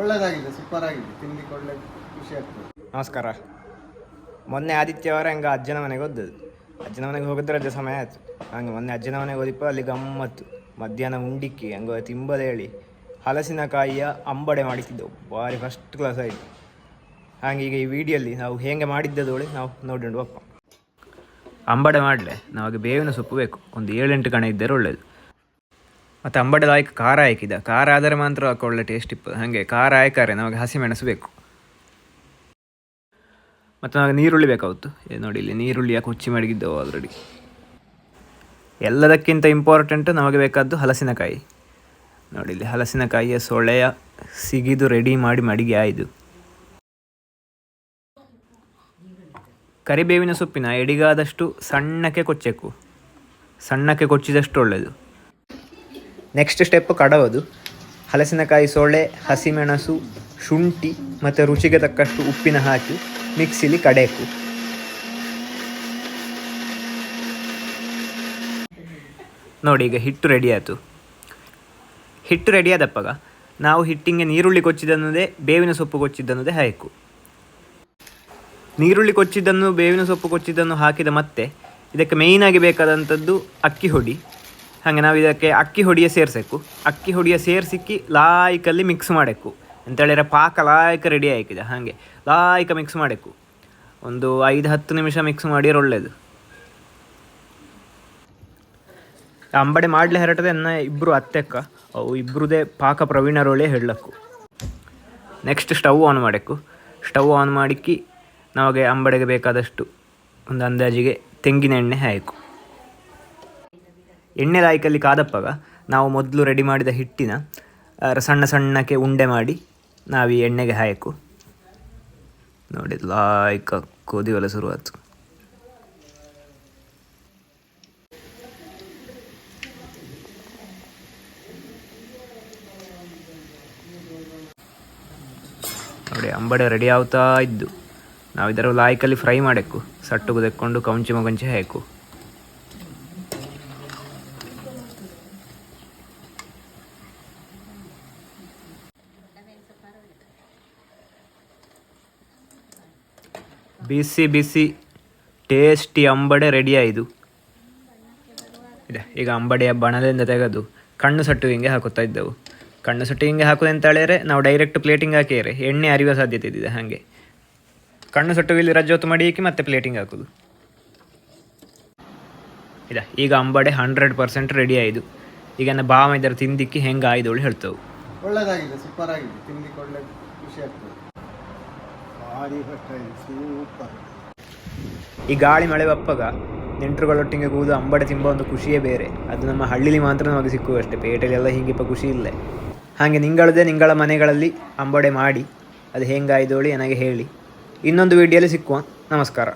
ಒಳ್ಳೆದಾಗಿದೆ super ಆಗಿದೆ. ತಿನ್ಲಿಕ್ಕೆ ಒಳ್ಳೆ ಖುಷಿ ಆಗ್ತದೆ. ನಮಸ್ಕಾರ. ಮೊನ್ನೆ ಆದಿತ್ಯವಾರ ಹಂಗೆ ಅಜ್ಜನ ಮನೆಗೆ ಹೋದದ್ದು. ಅಜ್ಜನ ಮನೆಗೆ ಹೋಗಿದ್ರೆ ಅದೇ ಸಮಯ ಆಯಿತು. ಹಂಗೆ ಮೊನ್ನೆ ಅಜ್ಜನ ಮನೆಗೆ ಹೋದಿಪ್ಪ ಅಲ್ಲಿ ಗಮ್ಮತ್ತು. ಮಧ್ಯಾಹ್ನ ಉಂಡಿಕ್ಕಿ ಹಂಗ ತಿಂಬದ ಹೇಳಿ. ಹಲಸಿನಕಾಯಿಯ ಅಂಬಡೆ ಮಾಡಿಸಿದ್ದೆವು ಭಾರಿ ಫಸ್ಟ್ ಕ್ಲಾಸ್ ಆಯಿತು. ಹಾಗೆ ಈಗ ಈ ವಿಡಿಯೋಲ್ಲಿ ನಾವು ಹೇಗೆ ಮಾಡಿದ್ದದೋಳಿ ನಾವು ನೋಡಿಕೊಂಡು ಅಪ್ಪ ಅಂಬಡೆ ಮಾಡಲೆ. ನಮಗೆ ಬೇವಿನ ಸೊಪ್ಪು ಬೇಕು. ಒಂದು ಏಳೆಂಟು ಕಣ ಇದ್ದರೆ ಒಳ್ಳೆಯದು ಮತ್ತು ಅಂಬಡೆ ಲಾಯ್ಕ್ ಖಾರ ಹಾಕಿದ ಖಾರ ಆದರೆ ಮಾತ್ರ ಒಳ್ಳೆ ಟೇಸ್ಟ್ ಇಪ್ಪದು ಹಾಗೆ ಖಾರ ಹಾಕಾರೆ ನಮಗೆ ಹಸಿಮೆಣಸು ಬೇಕು. ಮತ್ತು ನಮಗೆ ನೀರುಳ್ಳಿ ಬೇಕಾಗುತ್ತೆ. ನೋಡಿ ಇಲ್ಲಿ ನೀರುಳ್ಳಿ ಯಾಕೆ ಹುಚ್ಚಿ ಮಡಗಿದ್ದೆವು ಆಲ್ರೆಡಿ ಎಲ್ಲದಕ್ಕಿಂತ ಇಂಪಾರ್ಟೆಂಟ್ ನಮಗೆ ಬೇಕಾದ್ದು ಹಲಸಿನಕಾಯಿ. ನೋಡಿ ಇಲ್ಲಿ ಹಲಸಿನಕಾಯಿಯ ಸೊಳೆಯ ಸಿಗಿದು ರೆಡಿ ಮಾಡಿ ಮಡಿಗೆ ಆಯಿತು ಕರಿಬೇವಿನ ಸೊಪ್ಪಿನ ಎಡಿಗಾದಷ್ಟು ಸಣ್ಣಕ್ಕೆ ಕೊಚ್ಚಬೇಕು ಸಣ್ಣಕ್ಕೆ ಕೊಚ್ಚಿದಷ್ಟು ಒಳ್ಳೆಯದು ನೆಕ್ಸ್ಟ್ ಸ್ಟೆಪ್ ಕಡವದು. ಹಲಸಿನಕಾಯಿ ಸೊಳ್ಳೆ, ಹಸಿಮೆಣಸು, ಶುಂಠಿ ಮತ್ತು ರುಚಿಗೆ ತಕ್ಕಷ್ಟು ಉಪ್ಪಿನ ಹಾಕಿ ಮಿಕ್ಸಿಲಿ ಕಡೆಯಕು ನೋಡಿ, ಈಗ ಹಿಟ್ಟು ರೆಡಿ ಆಯಿತು. ಹಿಟ್ಟು ರೆಡಿ ಆದಪ್ಪಾಗ ನಾವು ಹಿಟ್ಟಿಗೆ ನೀರುಳ್ಳಿ ಕೊಚ್ಚಿದನ್ನೋದೇ ಬೇವಿನ ಸೊಪ್ಪು ಕೊಚ್ಚಿದ್ದನ್ನೋದೇ ಹಾಕು ನೀರುಳ್ಳಿ ಕೊಚ್ಚಿದ್ದನ್ನು, ಬೇವಿನ ಸೊಪ್ಪು ಕೊಚ್ಚಿದ್ದನ್ನು ಹಾಕಿದ ಮತ್ತೆ, ಇದಕ್ಕೆ ಮೇಯ್ನಾಗಿ ಬೇಕಾದಂಥದ್ದು ಅಕ್ಕಿ ಹೊಡಿ. ಹಾಗೆ ನಾವು ಇದಕ್ಕೆ ಅಕ್ಕಿ ಹೊಡಿಯ ಸೇರಿಸಬೇಕು ಅಕ್ಕಿ ಹೊಡಿಯ ಸೇರಿಸಿಕ್ಕಿ ಲಾಯ್ಕಲ್ಲಿ ಮಿಕ್ಸ್ ಮಾಡಬೇಕು ಅಂತೇಳಿದ್ರೆ ಪಾಕ ಲಾಯ್ಕ ರೆಡಿ ಆಯ್ಕಿದೆ. ಹಾಗೆ ಲಾಯ್ಕ ಮಿಕ್ಸ್ ಮಾಡಬೇಕು ಒಂದು ಐದು ಹತ್ತು ನಿಮಿಷ ಮಿಕ್ಸ್ ಮಾಡಿದ್ರೆ ಒಳ್ಳೆಯದು ಅಂಬಡೆ ಮಾಡಲೇ ಹರಟದೆ ಅನ್ನ ಇಬ್ಬರು ಅತ್ತೆಕ್ಕ. ಅವು ಇಬ್ಬರದೇ ಪಾಕ ಪ್ರವೀಣರೊಳೆ ಹೇಳಕ್ಕು. ನೆಕ್ಸ್ಟ್ ಸ್ಟವ್ ಆನ್ ಮಾಡಬೇಕು ಸ್ಟವ್ ಆನ್ ಮಾಡಿಕ್ಕಿ ನಮಗೆ ಅಂಬಡೆಗೆ ಬೇಕಾದಷ್ಟು ಒಂದು ಅಂದಾಜಿಗೆ ತೆಂಗಿನ ಎಣ್ಣೆ ಹಾಕು ಎಣ್ಣೆ ಲಾಯ್ಕಲ್ಲಿ ಕಾದಪ್ಪಾಗ ನಾವು ಮೊದಲು ರೆಡಿ ಮಾಡಿದ ಹಿಟ್ಟಿನ ಸಣ್ಣ ಸಣ್ಣಕ್ಕೆ ಉಂಡೆ ಮಾಡಿ ನಾವು ಈ ಎಣ್ಣೆಗೆ ಹಾಯಕು. ನೋಡಿ ಲಾಯ್ಕ ಕೋದಿವಲ್ಲ ಶುರುವಾಯ್ತು. ನೋಡಿ, ಅಂಬಡೆ ರೆಡಿ ಆಗ್ತಾ ಇದ್ದು. ನಾವು ಇದರ ಲಾಯ್ಕಲ್ಲಿ ಫ್ರೈ ಮಾಡಬೇಕು ಸಟ್ಟುಗು ತೆಕ್ಕೊಂಡು ಕೌಂಚಿ ಮಗಂಚಿ ಹಾಕು ಬಿಸಿ ಬಿಸಿ ಟೇಸ್ಟಿ ಅಂಬಡೆ ರೆಡಿ ಆಯಿತು ಇದೆ, ಈಗ ಅಂಬಡೆಯ ಬಣದಿಂದ ತೆಗೆದು ಕಣ್ಣು ಸಟ್ಟು ಹಿಂಗೆ ಹಾಕುತ್ತಾ ಇದ್ದೆವು. ಕಣ್ಣು ಸಟ್ಟು ಹಿಂಗೆ ಹಾಕುದು ಅಂತ ಹೇಳಿದ್ರೆ ನಾವು ಡೈರೆಕ್ಟ್ ಪ್ಲೇಟಿಂಗ್ ಹಾಕಿದ್ರೆ ಎಣ್ಣೆ ಅರಿಯುವ ಸಾಧ್ಯತೆ ಇದೆ ಹಾಗೆ. ಕಣ್ಣು ಸಟ್ಟು ಇಲ್ಲಿ ರಜ್ಜೊತ್ತು ಮಾಡಿ ಹಾಕಿ ಮತ್ತೆ ಪ್ಲೇಟಿಂಗ್ ಹಾಕೋದು. ಇದೆ, ಈಗ ಅಂಬಡೆ ಹಂಡ್ರೆಡ್ ಪರ್ಸೆಂಟ್ ರೆಡಿ ಆಯಿತು ಈಗ ನನ್ನ ಬಾವ ಇದರ ತಿಂದಿಕ್ಕಿ ಹೆಂಗೆ ಹೇಳ್ತವೆ. ಒಳ್ಳೆದಾಗಿದೆ ಸೂಪರ್ ಆಗಿದೆ ತಿಂದಿಕ್ಕೆ ಒಳ್ಳೆ ಖುಷಿ ಆಗ್ತದೆ. ಈ ಗಾಳಿ ಮಳೆ ಬಪ್ಪಾಗ ನೆಂಟರುಗಳೊಟ್ಟಿಗೆ ಕೂದು ಅಂಬಡೆ ತಿಂಬ ಒಂದು ಖುಷಿಯೇ ಬೇರೆ. ಅದು ನಮ್ಮ ಹಳ್ಳಿಲಿ ಮಾತ್ರ ನಮಗೆ ಸಿಕ್ಕುವಷ್ಟೇ ಪೇಟೆಲೆಲ್ಲ ಹಿಂಗಿಪ್ಪ ಖುಷಿ ಇಲ್ಲ. ಹಾಗೆ ನಿಂಗಳದೆ ನಿಂಗಳ ಮನೆಗಳಲ್ಲಿ ಅಂಬಡೆ ಮಾಡಿ, ಅದು ಹೆಂಗಾಯ್ದೋಳಿ ನನಗೆ ಹೇಳಿ. ಇನ್ನೊಂದು ವಿಡಿಯೋಲಿ ಸಿಕ್ಕುವ. ನಮಸ್ಕಾರ.